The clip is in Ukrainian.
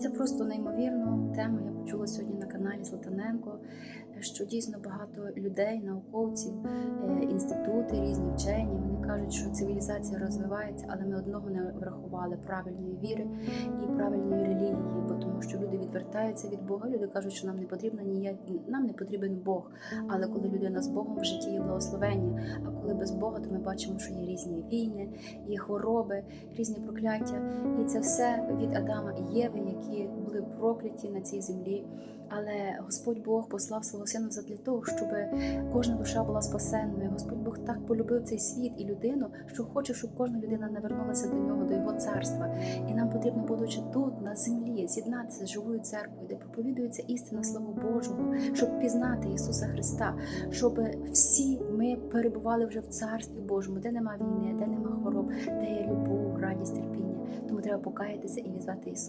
Це просто неймовірно тема. Я почула сьогодні на каналі Златаненко, що дійсно багато людей, науковців, е, інститути, різні вчені. Вони кажуть, що цивілізація розвивається, але ми одного не врахували правильної віри і правильної тому відвертаються від Бога. Люди кажуть, що нам не потрібна ніяк, нам не потрібен Бог. Але коли людина з Богом в житті є благословення, а коли без Бога, то ми бачимо, що є різні війни, є хвороби, різні прокляття. І це все від Адама і Єви, які були прокляті на цій землі. Але Господь Бог послав свого сина для того, щоб кожна душа була спасенною. Господь Бог так полюбив цей світ і людину, що хоче, щоб кожна людина навернулася до нього, до його царства. Потрібно, будучи тут, на землі, з'єднатися з живою церквою, де проповідується істина Слова Божого, щоб пізнати Ісуса Христа, щоб всі ми перебували вже в царстві Божому, де нема війни, де нема хвороб, де є любов, радість, терпіння. Тому треба покаятися і візвати Ісуса.